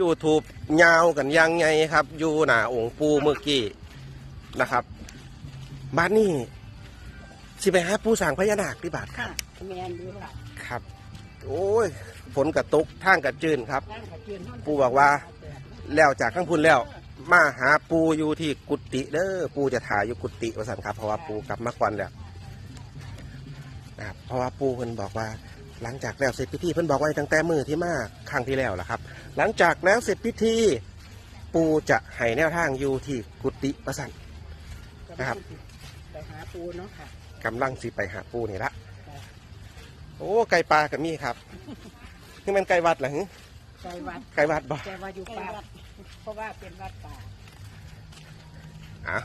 YouTube ยาวกันยังไงครับอยู่หน้าองค์ปูเมื่อกี้นะครับบ้านนี้สิไปหาปูสร้างพญานาคที่บาทคค่ะรับแมนอยู่ค่ะครับ โอ้ยฝนกระตุกทางกระจืนครับนั่นก็เจียนห้งปู่บอกว่าแล้วจากข้างพุ่นแล้วมาหาปูอยู่ที่กุฏิเด้อปูจะถ่ายอยู่กุฏิว่าสันครับ เพราะว่าปูกลับมาก่อนแล้วนะครับเพราะว่าปูเพิ่นบอกว่า หลังจากแล้วเสร็จพิธีเพิ่นบอกไว้ตั้งแต่มือที่มาครั้งที่แล้วล่ะครับ หลังจากแล้วเสร็จพิธีปูจะให้แนวทางอยู่ที่กุฏิว่าสัน นะครับ ไปหาปูเนาะค่ะกำลังสิไปหาปูนี่ละโอ้ไก่ปลากับมีครับนี่มันไก่วัดเหรอหึใจวัดไก่วัดบ่ใจว่าอยู่ป่าเพราะว่าเป็นวัดป่าอะ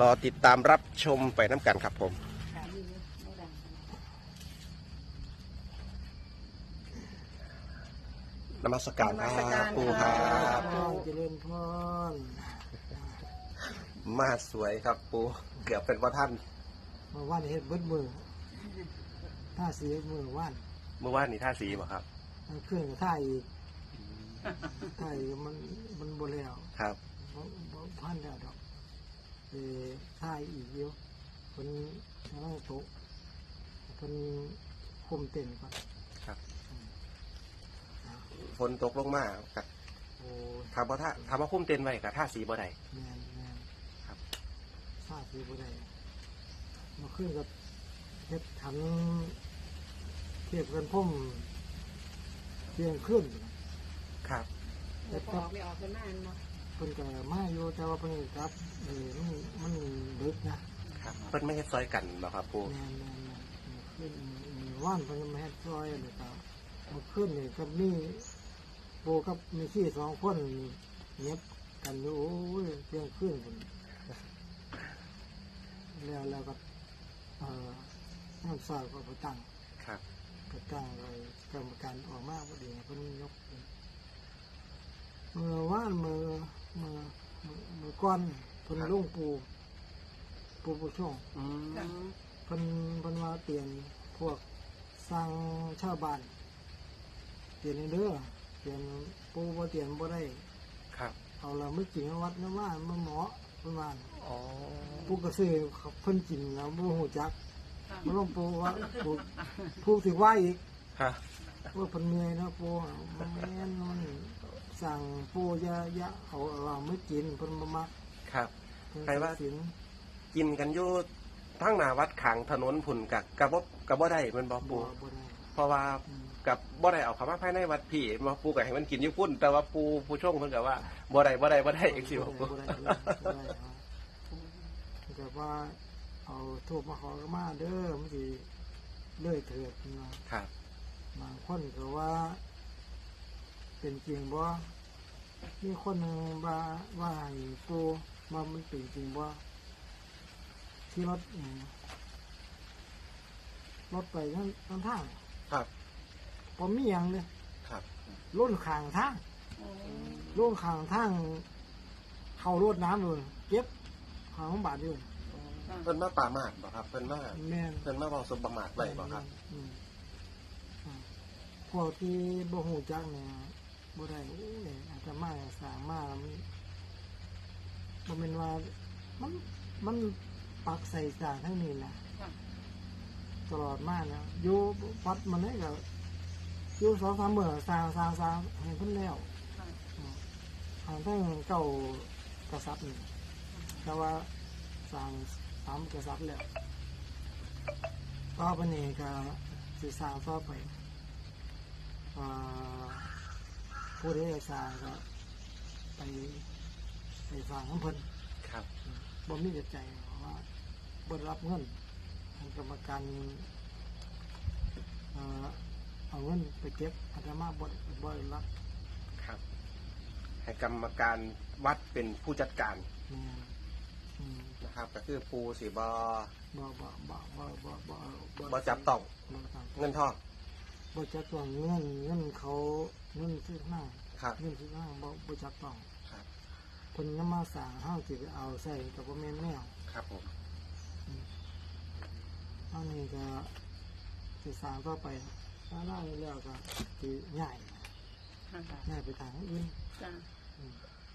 รอติดตามรับชมไปน้ำกันครับผม ค่ะนี่ไม่ดัง นมัสการครับปูครับปูเจริญพรมาสวยครับปูเกือบเป็นว่าท่านมาว่านเฮ็ดเบิดมือถ้าเสียมือว่านเมื่อวานนี้ท่าสีบ่ครับ เอาเครื่องกับท่าอีกท่าอีกมันมันบ่แล้วครับ บ่บ่พันแล้วดอกเออท่าอีกเดียวเพิ่นกำลังโตะเพิ่นคุมเต้นก่อนฝ นตกลงมากับโอ้ยถามว่าถ้าถามว่าคุ้มเต็นไว้กับท่าสีบ่ได้ แม่นแม่นครับท่าเสียบ่ได้มาขึ้นกับเฮ็ดทันเทียบกันพุ่มเที่ยงขึ้นครับเดี๋ยวพอออกไม่ออกกันนานเนาะเพิ่นก็มาอยู่แต่ว่าเพิ่นก็กลับเออมันมันดึกนะครับเพิ่นไม่ให้ซอยกันบ่ครับปูแม่นแม่นแม่นขึ้นมีว่านเพิ่นก็มาเฮ็ดซอยเลยครับมาขึ้นนี่ก็มี โบกับมีขี้สองคนเงียบกันอยู่โอ้ยเที่ยงคืนพุ่นแล้วแล้วก็เอ่อน้ำซอยก็ไปตั้งครับ ก็ตั้งเลยกรรมการออกมาพอดีเพิ่นยกขึ้นเมื่อว่านมือมือมือมือก้อนเพิ่นลงปูปูปูช่วงอืมเพิ่นเพิ่นว่าเปลี่ยนพวกสร้างชาวบ้านเปลี่ยนให้เด้อ เปลี่ยนปูบ่เปลี่ยนบ่ได้ ครับ เอาละไม่จริงเอาวัดนะว่ามันเหมาะประมาณอ๋อปูก็ซื้อเพิ่นกินแล้วบ่ฮู้จักมันลงปูว่าปูผู้สิว่าอีกฮะว่าเพิ่นเมื่อยเนาะปูมันแม่นมันสั่งปูอยาอยาเอาเราไม่กินเพิ่นบ่มักครับเพิ่นใครว่าสินกินกันอยู่ทั้งหน้าวัดขางถนนผุ่นกับกับบ่กับบ่ได้แมันบ่ปูบ่บ่ได้เพราะว่าอืม กับบ่ได้เอาเข้ามาภายในวัดพี่มาปูกับให้มันกินอยู่พุ่น แต่ว่าปูผู้ช่วงเพิ่นก็ว่าบ่ได้บ่ได้บ่ได้อีกสิบ่ปูบ่ได้บ่ได้บ่ได้ครับแต่ว่าเอาทูบมาขอก็มาเด้อมันสิเลื่อยเถิดนะครับบางคนก็ว่า เป็นจริงบ่มีคนหนึ่งว่าว่าให้ปูมามันเป็นจริงบ่ที่รถรถไปทั้งทั้งทางครับ ผมมีหยังเลยครับรุ่นข้างทางรุ่นข้างทางเข้ารถน้ำเลยเก็บข้างบาทอยู่เพิ่นมาป่ามาดบ่ครับเพิ่นมาแม่นเพิ่นมาเว้าสมประมาทไว้บ่ครับอืมอ่าพวกที่บ่ฮู้จักเนี่ยบ่ได้โอ้ยอาจจะมาสร้างมามันบ่แม่นว่า มันมันปักใส่สร้างทั้งนี้นะตลอดมานะอยู่วัดมันได้ก็ อยู่สองสามมื้อสร้างสร้างสร้างให้เพิ่นแล้วทางทั้งเก้ากษัตริย์นี่แต่ว่าสร้างสามกษัตริย์แล้วต่อไปนีก็สิสร้างต่อไปผู้ที่ได้สร้างก็ไปไปสร้างของเพิ่นครับบ่มีจิตใจว่าบ่รับเงินทางกรรมการ เอ่อเอาเงินไปเก็บอาตมาบ่ได้บ่ได้รับครับ ให้กรรมการวัดเป็นผู้จัดการแม่อืมนะครับ ก็คือปูสิบ่บ่บ่บ่บ่บ่บ่บ่จับต้องบ่จับเงินทองบ่จับต้องเงินเงินเขาเงินซื้อหน้าครับเงินซื้อหน้าบ่บ่จับต้องครับเพิ่นนำมาสร้างเฮาสิไปเอาใส่กับบ่แม่นแนวครับผมอันนี้ก็สิสร้างต่อไป ถ้าได้าแล้วก็สิใหญ่ค่ะย้ายไปทางอื่นจ้ะ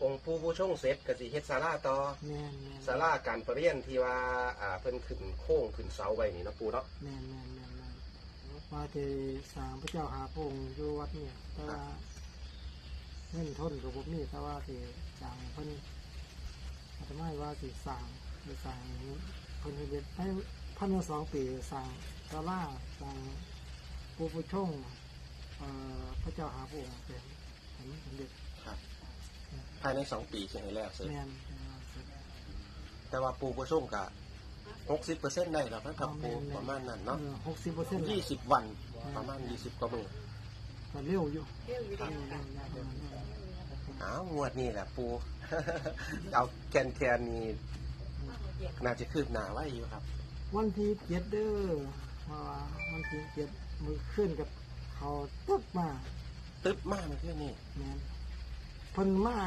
องค์ปู่ผู้ช่งเสร็จก็สิเฮ็ดศาลาต่อแม่นแม่นศาลาการประเรียนที่ว่าอ่าเพิ่นขึ้นโค้งขึ้นเสาไว้นี่เนาะปู่เนาะแม่นแม่นแม่นแม่นว่าจะสร้างพระเจ้าหาพระองค์อยู่วัดเนี่ยแต่ว่าเงินทนกับผมนี่แต่ว่าที่สร้างเพิ่นอาตมาว่าสิสร้างสิสร้างเพิ่นเฮ็ดให้พันสองปีสร้างศาลาสร้าง ปูผู้ชงเอ่อพระเจ้าหาพระองค์เป็นเห็นสมเด็จครับภายในสองปีสิให้แล้วเสร็จแม่นแต่ว่าปู่ผู้ชงก็60%ได้แล้วนะครับปู่ประมาณนั้นเนาะหกสิบเปอร์เซ็นต์20วัน ประมาณ20กว่ามื้อก็เร็วอยู่เที่ยวอยู่เร็เดียววเร็ค่ะวเร็วเร็วเร็วอ้าวงวดนี้แหละปู เอาแกนแคนนี่น่าจะคืบหน้าไว้อยู่ครับ วันที่เจ็ดเด้อมาวันที่เจ็ด มือขึ้นกับเขาตึ๊บมาตึ๊บมากมันคือนี่แม่นเพิ่นมา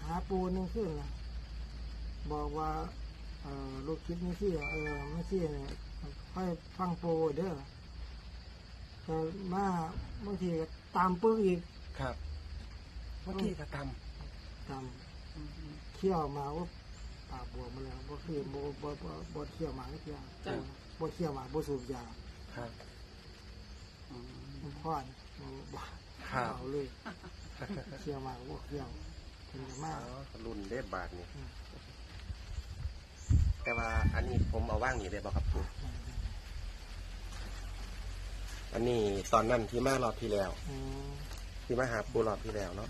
หาปูหนึงขึ้นนะบอกว่าเออลูกคิดไม่เชี่เออไม่เชี่เนี่ยค่อยฟังปูเด้อแต่มาบางทีก็ตามปึ้งอีกครับเมื่อกี้ก็ทตามเขี่ยวมาว่าปากบวมมาแล้วบ่คือบ่บ่บ่บ่เขี่ยวหมาเขี่ยวบ่เขี่ยวหมาบ่สูบยาำครับ มันพ่อนมันบ่ครับ เอาเลยเขี่ยวหมาบ่เขี่ยวเพิ่นจะมาอ๋อรุ่นเล็บบาทนี่ อืม แต่ว่าอันนี้ผมเอาว่างนี่ได้บ่ครับปูอันนี้ตอนนั้นที่มารอบที่แล้ว อืมที่มาหาปูรอบที่แล้วเนาะ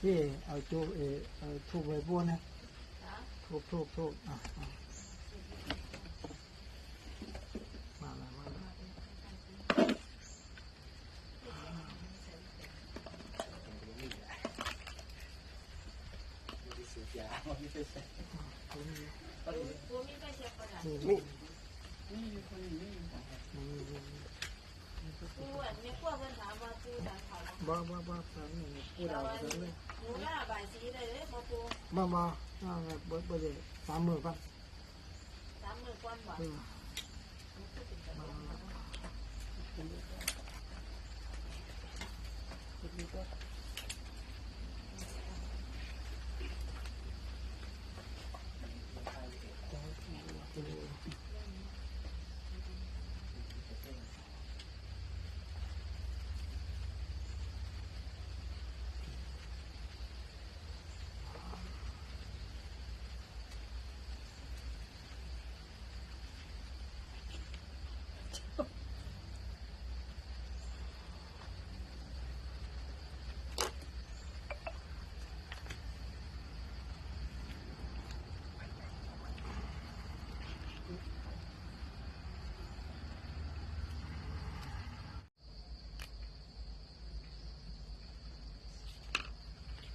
พี่เอาจูเออเอาทูบไว้ปูนะทูบทูบทูบอะอะมาแล้วมาแล้วนี่นี่นี่มีคนอยู่นี่ค่ะนี่นี่ปูอันนี้พวกเพิ่นถามว่าปูดังเขาบ่บ่บ่บ่ฟังนี่พูดเอาไปเลย หนูล่าบายสีได้เลยบ่ปูบ่บ่เอาไงเบิดบ่ได้สามมือก่อนสามมือก่อนบ่เออมามาห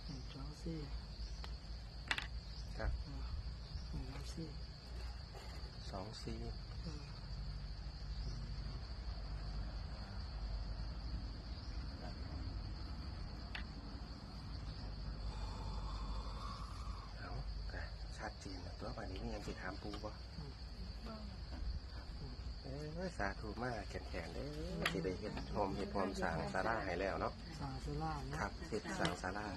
นึ่งสองสี่ ครับ หนึ่ง สองสี่สองสี่เออเอาก็ชัดเจนแล้วตัววันนี้มียังสิถามปูบ่เอ้ยสาธุมากแขนๆเด้อสิได้เฮ็ดหอมเฮ็ดหอมสร้างศาลาให้แล้วเนาะสางสุราเนาะครับเฮ็ดสร้างศาลา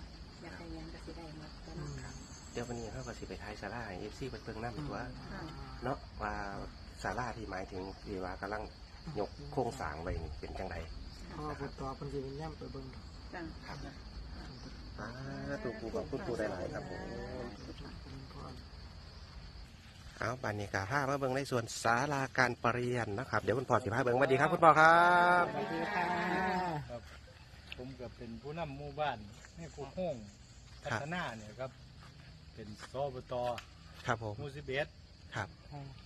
อยากได้ยังก็สิได้หมดแต่อืเนาะมเดี๋ยววันนี้เขาก็สิไปทายศาลาให้ FC เพิ่นเบิ่งนำตัวอ่าเนาะว่าศาลาที่หมายถึงที่ว่ากำลังยกโครงสร้างไว้นี่เป็นจังไดพอพูดต่อเพิ่นสิเป็นแนมไปเบิ่งดอกจ้ะครับอ่าตูปูกับคุณปูได้หลายครับผมเป็นพรเอาบรรยากาศภาพมาเบิ่งในส่วนศาลาการประเรียนนะครับ เดี๋ยวคุณพ่อสิพาเบิ่งสวัสดีครับคุณพ่อครับสวัสดีค่ะครับผมก็เป็นผู้นำหมู่บ้านแม่กุกห้องพัฒนาเนี่ยครับ เป็นสอบตครับผมหมู่สิบเอ็ดครับ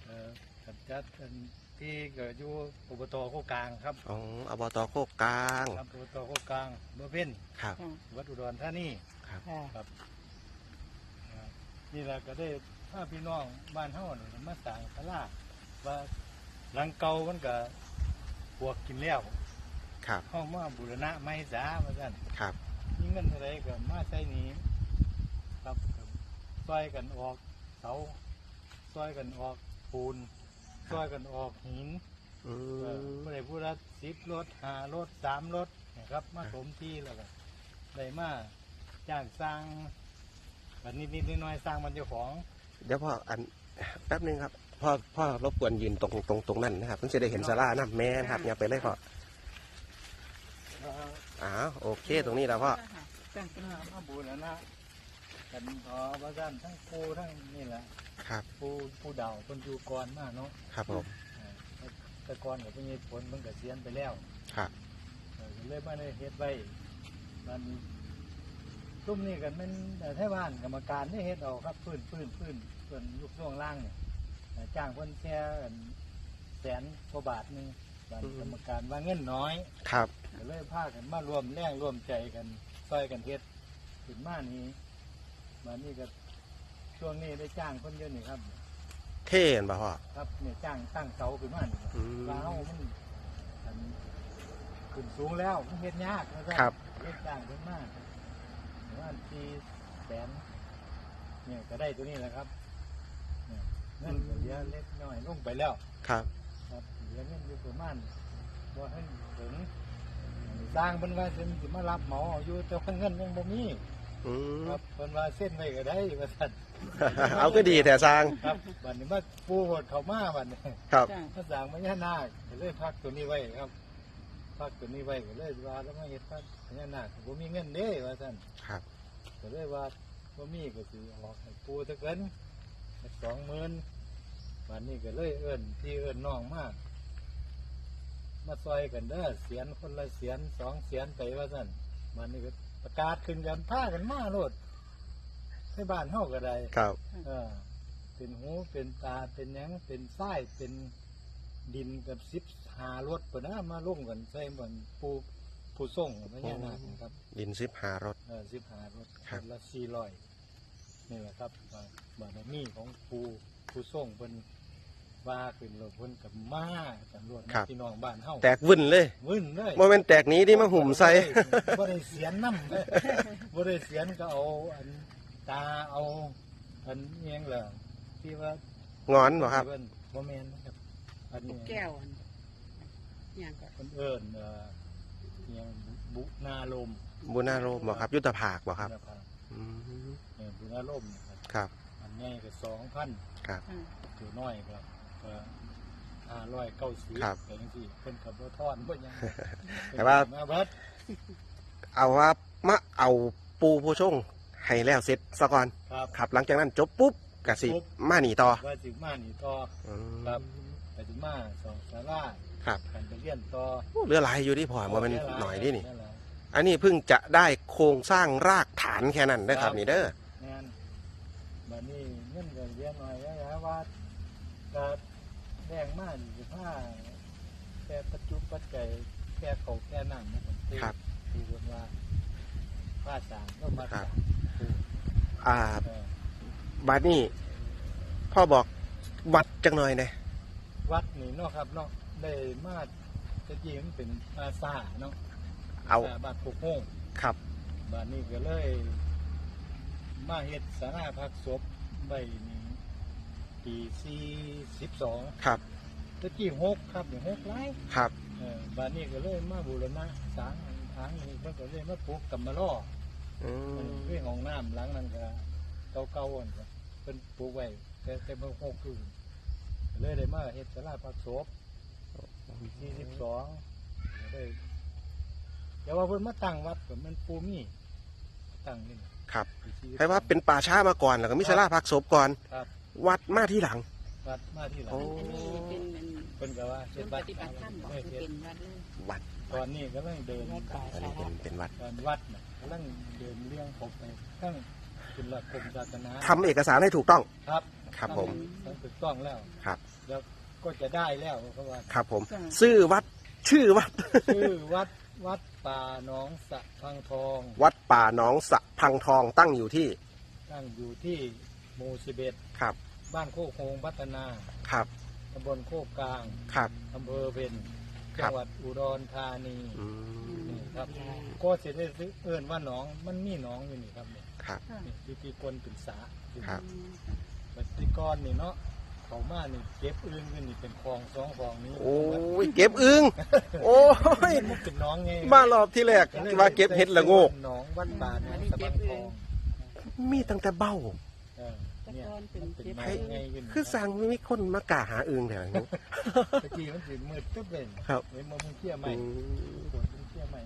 เอ่อกับจัดเป็นที่เกิดอยู่อบตโคกกลางครับของอบตโคกกลางครับอบตโคกกลางเมื่อเพ่นครับวัดอุดรธานีครับค่ะครับอ่านี่แหละก็ได้พาพี่น้องบ้านเฮาเนี่ยมาสร้างศาลาว่าหลังเก่ามันก็พวกกินแล้วครับห้องมาบูรณะไม่สาว่าซั่นครับมีเงินเท่าไรก็มาใส่นี้ครับก็ ซอยกันออกเสาซอยกันออกปูนซอยกันออกหินอืเออมผู้ใดผู้ละสิบรถหารถสามรถนะครับมาสมที่แล้วก็ได้มาจ้างสร้างแบบนิดๆน้อยๆสร้างมันเจ้าของ เดี๋ยวพ่ออันแป๊บนึงครับพ่อพ่อรบกวนยืนตรงตรงตรงนั้นนะครับเพิ่งจะได้เห็นสารานะแม่นะครับอย่าไปเลยพ่อเอ่ออ้าวโอเค ตรงนี้แล้วพ่อตั้งเป็นมามาบูรณะ กันพอพระท่านทั้งปูทั้งนี่แหละครับปูปูเดาคนอยู่ก่อนมาเนาะครับผมเออแต่ก่อนกับพี่ผลมันก็เสียนไปแล้ว ครับ เออก็เลยมาได้เฮ็ดไว้มันตุ้มนี่กันมันแต่ไทบ้านกรรมการได้เฮ็ดเอาครับพื้นพื้นพื้นส่วนลูกช่วงล่างเนี่ยเอ่อจ้างคนแค่แสนกว่าบาทหนึงบ้านกรรมการว่าเงินน้อยครับก็เลยพากันมารวมแรงร่วมใจกันซอยกันเฮ็ดขึ้นมานี้ มานี่ก็ช่วงนี้ได้จ้างคนเยอะนี่ครับ เท่เห็นป่ะพ่อ ครับเนี่ยจ้างตั้งเสาขึ้นมานี่อืม ว้าวมันอันขึ้นสูงแล้วมันเฮ็ดยากนะคครัรับ เฮ็ดจ้างขึ้นมาประมาณสี่แสนเนี่ยก็ได้ตัวนี้แหละครับเนี่ยเงินก็เหลือเล็กน้อยลงไปแล้ว ครับ ครับเหลือเงินอยู่ประมาณบ่ให้ถึงสร้างเพิ่นว่าเพิ่นสิมารับเหมาเอาอยู่แต่ว่าเงินยังบ่มี อืมครับเพิ่นว่าเส้นไว้ก็ได้ว่าซั่นเอาก็ดีแต่สร้างครับบัดนี้มาปูหดเข้ามาบัดนี้ครับ จ้ามาสร้างพญานาคก็เลยพักตัวนี้ไว้ครับ พักตัวนี้ไว้ก็เลยว่าแล้วมาเฮ็ดพักพญานาคบ่มีเงินเด้ว่าซั่นครับ ก็เลยว่าบ่มีก็สิออกให้ปูซะเกิน20,000บัดนี้ก็เลยเอิ้นพี่เอิ้นน้องมามาซอยกันเด้อเสียนคนละเสียนสองเสียนไปว่าซั่นบัดนี้ก็ ประกาศขึ้นกันพากันมาโลดให้บ้านเฮาก็ได้ครับ เออ เป็นหูเป็นตาเป็นหยังเป็นไส้เป็นดินกับซิบหารถปะนะมาลุ่มกันใส่เหมือนปูผู้ส่งพญานาคนะครับ ดินซิบหารถ เออสิบหารถครับ นละสี่ร้อยนี่แหละครับว่าบารมีของปูผู้ส่งเพิ่น ว่าขึ้นรถเพิ่นกับมาตำรวจมาพี่น้องบ้านเฮาแตกวุ่นเลยวึ่นเลย โมเมนต์แตกหนี้ที่มาหุ่มใส่ บ่ได้เสียนน้ำเลยบ่ได้เสียนก็เอาอันตาเอาอันเอียงเหรอที่ว่างอนบ่ครับเพิ่นบ่แม่นนะครับ อันนี้แก้วอันอย่างก็เพิ่นเอิ้นเอ่อเอียงบุนาลมบุญนาโรมบ่ครับ ยุทธภาคบ่ครับนะครับอืมเออบุนาลมนะครับ ครับ อันใหญ่ก็2,000ครับอ่าตัวน้อย ก็ก็590ครับ แต่จังซี่เพิ่นก็บ่ทอนบ่หยังแต่ว่าเพิ่นก็มาเบิดเอาว่ามาเอาปูผู้ชงให้แล้วเสร็จซะก่อนครับ ครับ หลังจากนั้นจบปุ๊บกสิปุ๊บ มาหนีต่อว่าสิมานี่ต่ออืมครับไปสิมาสองศาลาครับกันไปเรียนต่อโอ้เรือหลายอยู่ที่พอมาเป็นหน่อยนี่นี่ แหละ อันนี้เพิ่งจะได้โครงสร้างรากฐานแค่นั้นนะครับนี่เด้อ งานบัดนี้เงินก็เรียนหน่อยนะว่าก็ แรงมากสิผ้าแค่ปัจจุปัจจัยแค่เขาแค่น้ำนะครับที่ครับที่คนว่าผ้าสางก็มาครัสาบงอ่าเออบัดนี้พ่อบอกวัดจังหน่อยนะวัดนี่เนาะครับเนาะได้มาตะกี้มันเป็นอาซาเนาะเอาซบ้านปกโง่ครับบ้านนี้ก็เลย มาเฮ็ดสาราพักศพใบนี้ ปีสี่สิบสองครับตะกี้หกครับนี่หกไร่ครับเออบ้านนี้ก็เลยมาบูรณะสร้างทางนี้เพิ่นก็เลยมาปลูกกำมะล่ออือมเรื่องของน้ำหลังนั้นก็เก่าๆอ่อนครับเพิ่นปลูกไว้แต่แต่เมื่อหกคือก็เลยได้มาเฮ็ดสาราพักศพปีสี่สิบสองก็เลยเดี๋ยวว่าเพิ่นมาตั้งวัดก็มันปูมีตั้งนี่ครับ ปี42ใครว่าเป็นป่าช้ามาก่อนแล้วก็มิสลาพักศพก่อน ครับ วัดมาที่หลัง วัดมาที่หลังโอ้ อันนี้เป็นมันเพิ่นก็ว่าศูเฮ็ดนย์วัปดฏิบัติธรรมบอกเออคือเฮ็ดเป็นวัดเลยวัดตอนนี้กำลังเดินวัดป่าอันนี้เป็นเป็นวัดตอนวัดน่ะกำลังเดินเลี้ยงผมไปทั้งคุณละกรมศาสนาทำเอกสารให้ถูกต้อง ครับครับผมต้องถูกต้องแล้วครับ แล้วก็จะได้แล้วเพราะว่าครับผม ชื่อวัดชื่อวัด ชื่อวัดวัดป่าหนองสะพังทอง วัดป่าหนองสะพังทองตั้งอยู่ที่ตั้งอยู่ที่ หมู่สิบเอ็ดครับ บ้านโคกโฮงพัฒนาครับตำบลโคกกลางครับอำเภอเพ็ญครัจับ งหวัดอุดรธานีอืมนี่ครับ ก็จะได้เอิ้นว่าหนองมันมีหนองอยู่นี่ครับเนี่ยครับนี่ที่ที่กลเป็นสาครับ บัดที่ก้อนนี่เนาะเขามานี่เก็บอึ้งกันนี่เป็นคลองสองคลองนี้โอ้ยเก็บอึ้งโอ้ยมันเป็นน้องไงมารอบที่แรกว่าเก็บเห็ดละโงก หนองบ้านบานหนองสะบันทองมีตั้งแต่เบ้า เออเนี่ยมันเป็นไม้ไงขึ้นคือสั่งมีคนมากาหาอึ้งแถวนี้ ตะกี้มันสิมืดตึ๊บเลยครับ เห็นมันมึงเที่ยใหม่อืมปวดมึงเที่ยใหม่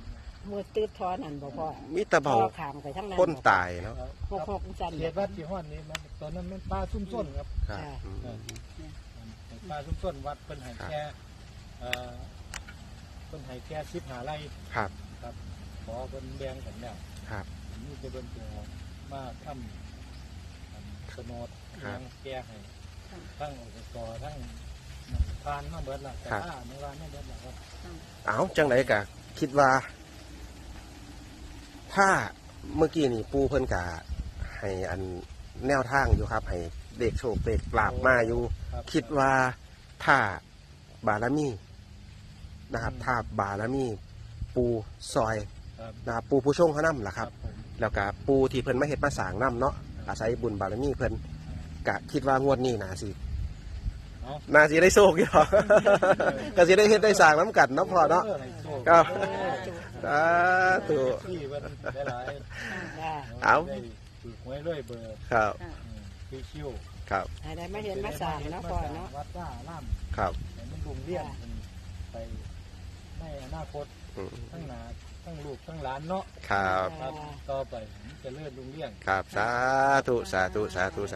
มือตืดทอนั่นบ่พ่อมีแต่เบาพ่อขามไปทั้งนั้นคนตายเนาะหกหกจันเขตวัดที่ห้อนนี้มันตอนนั้นมันปลาซุ่มส้นครับ ครับอืม ปลาซุ่มส้นวัดเป็นไห่แค่เอ่อเป็นไห่แค่ชิบหาไรครับครับ ขอเป็นแดงกันแล้วครับ นี่จะเป็นตัวมาทำ สนดครับยังแก้ให้ทั้งอุปกรณ์ทั้งทานมาเบิดละแต่ครับว่าในร้านไม่เบิดละครับเอาจังไหนกะ คิดว่า ถ้าเมื่อกี้นี่ปูเพิ่นกะให้อันแนวทางอยู่ครับ ให้เด็กโชคเด็กปราบมาอยู่ รับ คิดว่าถ้าบารมีนะครับถ้าบารมี ปูซอยครับนะครับปูผู้ชงเขานำล่ะครับผมแล้วก็ปูที่เพิ่นมาเฮ็ดมาสร้างนํเนาะ อาศัยบุญบารมีเพิ่นกะคิดว่างวดนี้น่าสิเอาน่าสิได้โชคอยู่ก็สิได้เฮ็ดได้สร้างน้ำกันเนาะพ่อเนาะออให้โชคครับเออสาธุที่มันหลายจ้าๆเอาได้ถือหวยด้วยเบอร์ครับอืมคือคิวครับให้ได้มาเห็นมาสร้างเนาะพ่อเนาะวัดว่าล่ามครับให้มันลุงเลี้ยงมันไปในอนาคตอืมทั้งหนา ทั้งลูกทั้งหลานเนาะครับ ครับ ต่อไปมันจะเลื่อนลุงเลี้ยง ครับ สาธุ สาธุ สาธุ